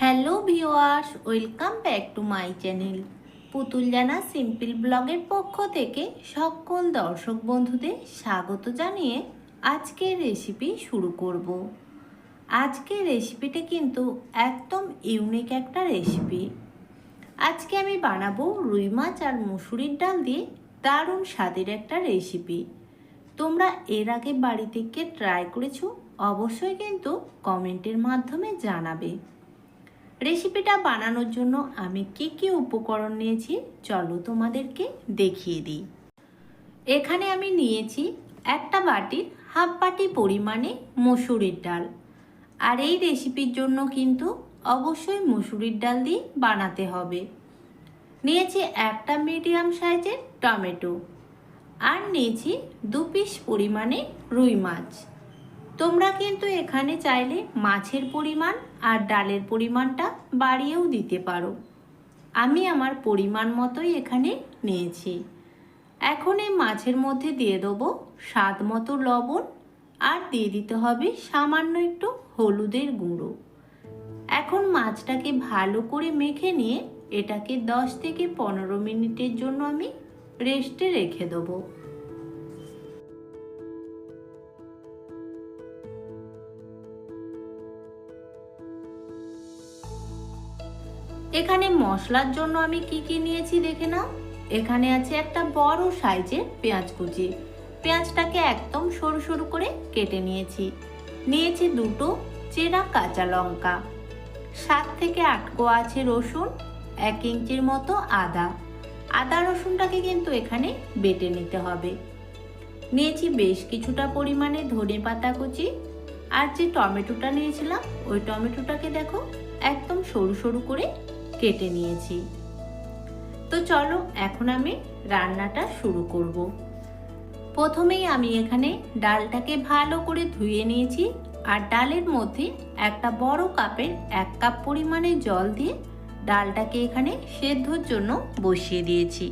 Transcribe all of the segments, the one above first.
Hello viewers welcome back to my channel. Putul Jana simple ব্লগের পক্ষ থেকে সকল দর্শক বন্ধুদের স্বাগত জানিয়ে আজকের রেসিপি শুরু করব। আজকের রেসিপিটা কিন্তু একদম ইউনিক একটা রেসিপি আজকে আমি বানাবো রুই মাছ আর মুসুরির ডাল দিয়ে দারুণ স্বাদের একটা রেসিপি তোমরা এর আগে বাড়িতে কে ট্রাই করেছ, অবশ্যই কিন্তু কমেন্টের মাধ্যমে জানাবে। রেসিপিটা বানানোর জন্য আমি কি কি উপকরণ নিয়েছি, চলো তোমাদেরকে দেখিয়ে দিই। এখানে আমি নিয়েছি একটা বাটির হাফ বাটি পরিমাণে মসুরির ডাল। আর এই রেসিপির জন্য কিন্তু অবশ্যই মসুরির ডাল দিয়ে বানাতে হবে। নিয়েছি একটা মিডিয়াম সাইজের টমেটো। আর নিয়েছি দু পিস পরিমাণে রুই মাছ। তোমরা কিন্তু এখানে চাইলে মাছের পরিমাণ আর ডালের পরিমাণটা বাড়িয়েও দিতে পারো। আমি আমার পরিমাণ মতোই এখানে নিয়েছি। এখন এই মাছের মধ্যে দিয়ে দেবো স্বাদ মতো লবণ আর দিয়ে দিতে হবে সামান্য একটু হলুদের গুঁড়ো। এখন মাছটাকে ভালো করে মেখে নিয়ে এটাকে দশ থেকে পনেরো মিনিটের জন্য আমি রেস্টে রেখে দেবো। এখানে মশলার জন্য আমি কি কি নিয়েছি দেখে নাও। এখানে আছে একটা বড় সাইজের পেঁয়াজ কুচি। পেঁয়াজটাকে একদম সরু সরু করে কেটে নিয়েছি। নিয়েছি দুটো চেরা কাঁচা লঙ্কা। সাত থেকে আট আছে রসুন, এক ইঞ্চির মতো আদা। আদা রসুনটাকে কিন্তু এখানে বেটে নিতে হবে। নিয়েছি বেশ কিছুটা পরিমাণে ধনে পাতা কুচি। আর যে টমেটোটা নিয়েছিলাম, ওই টমেটোটাকে দেখো একদম সরু সরু করে কেটে নিয়েছি। তো চলো এখন আমি রান্নাটা শুরু করব। প্রথমেই আমি এখানে ডালটাকে ভালো করে ধুয়ে নিয়েছি আর ডালের মধ্যে একটা বড় কাপের এক কাপ পরিমাণে জল দিয়ে ডালটাকে এখানে সেদ্ধর জন্য বসিয়ে দিয়েছি।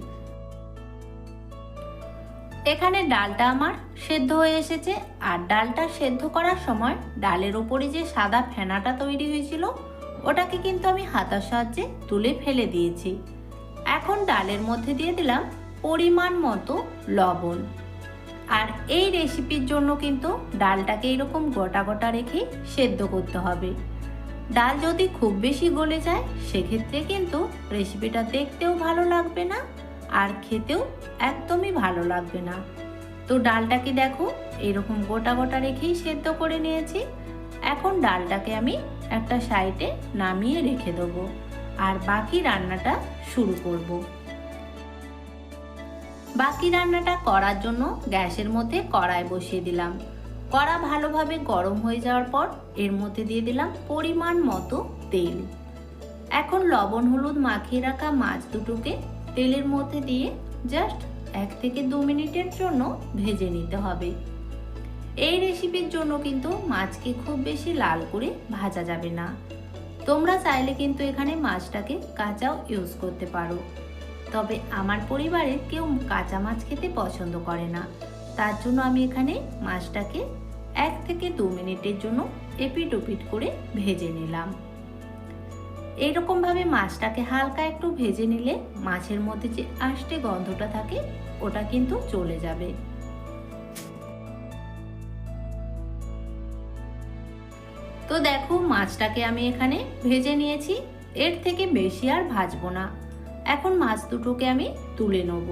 এখানে ডালটা আমার সেদ্ধ হয়ে এসেছে আর ডালটা সেদ্ধ করার সময় ডালের ওপরে যে সাদা ফেনাটা তৈরি হয়েছিল ওটাকে কিন্তু আমি হাতার সাহায্যে তুলে ফেলে দিয়েছি। এখন ডালের মধ্যে দিয়ে দিলাম পরিমাণ মতো লবণ। আর এই রেসিপির জন্য কিন্তু ডালটাকে এরকম গোটা গোটা রেখে সেদ্ধ করতে হবে। ডাল যদি খুব বেশি গলে যায়, সেক্ষেত্রে কিন্তু রেসিপিটা দেখতেও ভালো লাগবে না আর খেতেও একদমই ভালো লাগবে না। তো ডালটাকে দেখো, এরকম গোটা গোটা রেখেই সেদ্ধ করে নিয়েছি। এখন ডালটাকে আমি একটা সাইডে নামিয়ে রেখে দেবো। আর বাকি রান্নাটা শুরু করব। বাকি রান্নাটা করার জন্য গ্যাসের মধ্যে কড়াই বসিয়ে দিলাম। কড়া ভালোভাবে গরম হয়ে যাওয়ার পর এর মধ্যে দিয়ে দিলাম পরিমাণ মতো তেল। এখন লবণ হলুদ মাখিয়ে রাখা মাছ দুটোকে তেলের মধ্যে দিয়ে জাস্ট এক থেকে দু মিনিটের জন্য ভেজে নিতে হবে। এই রেসিপির জন্য কিন্তু মাছকে খুব বেশি লাল করে ভাজা যাবে না। তোমরা চাইলে কিন্তু এখানে মাছটাকে কাঁচাও ইউজ করতে পারো। তবে আমার পরিবারের কেউ কাঁচা মাছ খেতে পছন্দ করে না। তার জন্য আমি এখানে মাছটাকে এক থেকে দু মিনিটের জন্য এপিট ওপিট করে ভেজে নিলাম। এইরকমভাবে মাছটাকে হালকা একটু ভেজে নিলে মাছের মধ্যে যে আষ্টে গন্ধটা থাকে, ওটা কিন্তু চলে যাবে। তো দেখো, মাছটাকে আমি এখানে ভেজে নিয়েছি। এর থেকে বেশি আর ভাজবো না। এখন মাছ দুটোকে আমি তুলে নেব।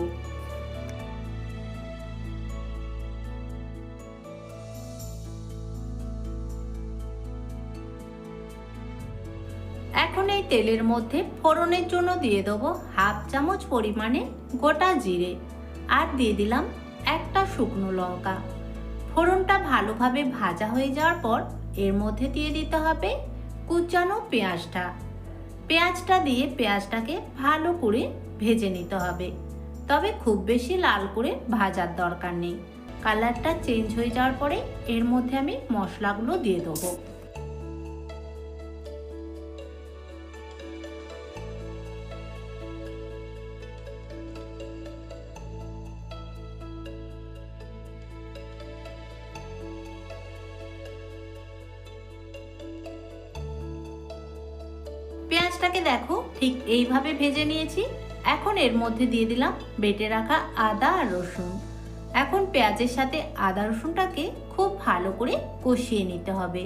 এখন এই তেলের মধ্যে ফোড়নের জন্য দিয়ে দেবো হাফ চামচ পরিমাণে গোটা জিরে আর দিয়ে দিলাম একটা শুকনো লঙ্কা। ফোড়নটা ভালোভাবে ভাজা হয়ে যাওয়ার পর এর মধ্যে দিয়ে দিতে হবে কুচানো পেঁয়াজটা। পেঁয়াজটা দিয়ে পেঁয়াজটাকে ভালো করে ভেজে নিতে হবে। তবে খুব বেশি লাল করে ভাজার দরকার নেই। কালারটা চেঞ্জ হয়ে যাওয়ার পরে এর মধ্যে আমি মশলাগুলো দিয়ে দেবো। পেঁয়াজটাকে দেখো, ঠিক এইভাবে ভেজে নিয়েছি। এখন এর মধ্যে দিয়ে দিলাম বেটে রাখা আদা আর রসুন। এখন পেঁয়াজের সাথে আদা রসুনটাকে খুব ভালো করে কষিয়ে নিতে হবে।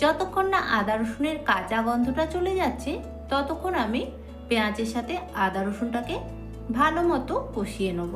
যতক্ষণ না আদা রসুনের কাঁচা গন্ধটা চলে যাচ্ছে, ততক্ষণ আমি পেঁয়াজের সাথে আদা রসুনটাকে ভালো মতো কষিয়ে নেব।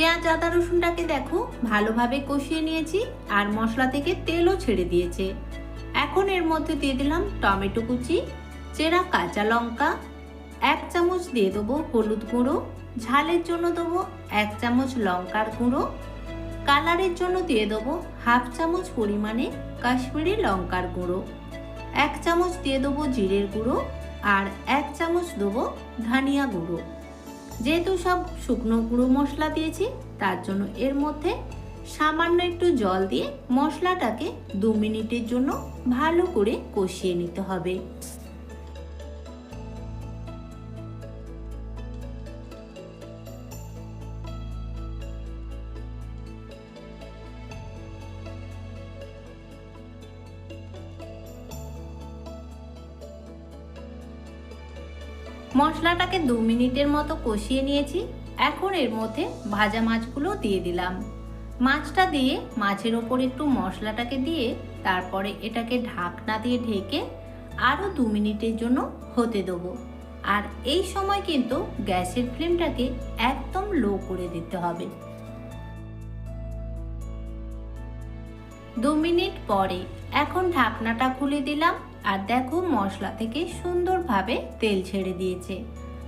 পেঁয়াজ, আদা, রসুনটাকে দেখো, ভালোভাবে কষিয়ে নিয়েছি আর মশলা থেকে তেলও ছেড়ে দিয়েছে। এখন এর মধ্যে দিয়ে দিলাম টমেটো কুচি, চেরা কাঁচা লঙ্কা, এক চামচ দিয়ে দেবো হলুদ গুঁড়ো, ঝালের জন্য দেবো এক চামচ লঙ্কার গুঁড়ো, কালারের জন্য দিয়ে দেবো হাফ চামচ পরিমাণে কাশ্মীরি লঙ্কার গুঁড়ো, এক চামচ দিয়ে দেবো জিরের গুঁড়ো আর এক চামচ দেবো ধনিয়া গুঁড়ো। যেহেতু সব শুকনো গুঁড়ো মশলা দিয়েছি, তার জন্য এর মধ্যে সামান্য একটু জল দিয়ে মশলাটাকে দু মিনিটের জন্য ভালো করে কষিয়ে নিতে হবে। মশলাটাকে দু মিনিটের মতো কষিয়ে নিয়েছি। এখন এর মধ্যে ভাজা মাছগুলো দিয়ে দিলাম। মাছটা দিয়ে মাছের ওপর একটু মশলাটাকে দিয়ে তারপরে এটাকে ঢাকনা দিয়ে ঢেকে আরও দু মিনিটের জন্য হতে দেবো। আর এই সময় কিন্তু গ্যাসের ফ্লেমটাকে একদম লো করে দিতে হবে। দু মিনিট পরে এখন ঢাকনাটা খুলে দিলাম। আর দেখো মশলা থেকে সুন্দরভাবে তেল ছেড়ে দিয়েছে।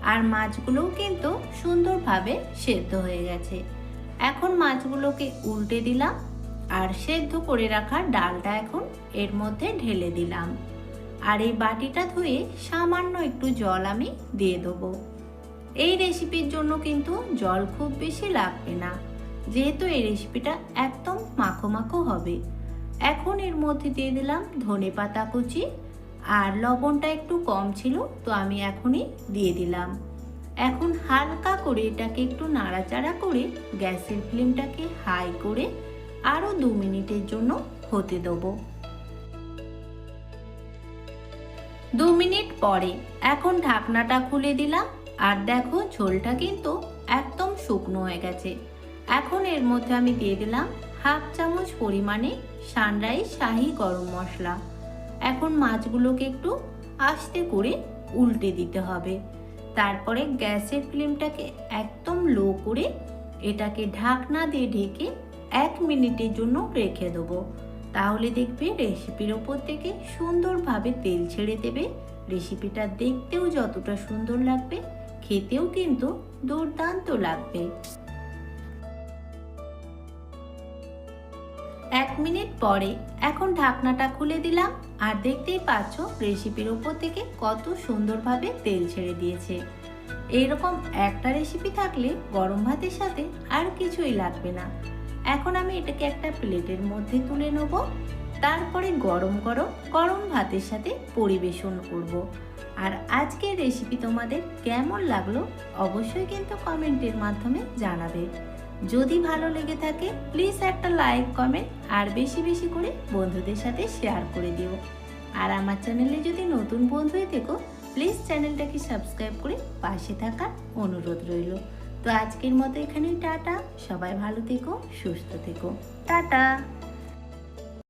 আর মাছগুলোও কিন্তু সুন্দরভাবে সেদ্ধ হয়ে গেছে। এখন মাছগুলোকে উল্টে দিলাম আর সেদ্ধ করে রাখা ডালটা এখন এর মধ্যে ঢেলে দিলাম। আর এই বাটিটা ধুয়ে সামান্য একটু জল আমি দিয়ে দেবো। এই রেসিপির জন্য কিন্তু জল খুব বেশি লাগবে না। যেহেতু এই রেসিপিটা একদম মাখো মাখো হবে। এখন এর মধ্যে দিয়ে দিলাম ধনে পাতা কুচি আর লবণটা একটু কম ছিল, তো আমি এখনই দিয়ে দিলাম। এখন হালকা করে এটাকে একটু নাড়াচাড়া করে গ্যাসের ফ্লেমটাকে হাই করে আরও দু মিনিটের জন্য হতে দেবো। দু মিনিট পরে এখন ঢাকনাটা খুলে দিলাম, আর দেখো ঝোলটা কিন্তু একদম শুকনো হয়ে গেছে। এখন এর মধ্যে আমি দিয়ে দিলাম হাফ চামচ পরিমাণে সানরাইজ শাহি গরম মশলা। এখন মাছগুলোকে একটু আস্তে করে উল্টে দিতে হবে। তারপরে গ্যাসের ফ্লেমটাকে একদম লো করে এটাকে ঢাকনা দিয়ে ঢেকে এক মিনিটের জন্য রেখে দেবো। তাহলে দেখবে রেসিপির ওপর থেকে সুন্দরভাবে তেল ছেড়ে দেবে। রেসিপিটা দেখতেও যতটা সুন্দর লাগবে, খেতেও কিন্তু দুর্দান্ত লাগবে। মিনিট পরে এখন ঢাকনাটা খুলে দিলাম আর দেখতেই পাচ্ছ রেসিপির ওপর থেকে কত সুন্দরভাবে তেল ছেড়ে দিয়েছে। এইরকম একটা রেসিপি থাকলে গরম ভাতের সাথে আর কিছুই লাগবে না। এখন আমি এটাকে একটা প্লেটের মধ্যে তুলে নেব। তারপরে গরম গরম গরম ভাতের সাথে পরিবেশন করব। আর আজকের রেসিপি তোমাদের কেমন লাগল অবশ্যই কিন্তু কমেন্টের মাধ্যমে জানাবে। যদি ভালো লেগে থাকে প্লিজ একটা লাইক কমেন্ট আর বেশি বেশি করে বন্ধুদের সাথে শেয়ার করে দিও। আর আমার চ্যানেলে যদি নতুন বন্ধু হয়ে থেকো প্লিজ চ্যানেলটাকে সাবস্ক্রাইব করে পাশে থাকার অনুরোধ রইল। তো আজকের মতো এখানেই টাটা। সবাই ভালো থেকো, সুস্থ থেকো। টাটা!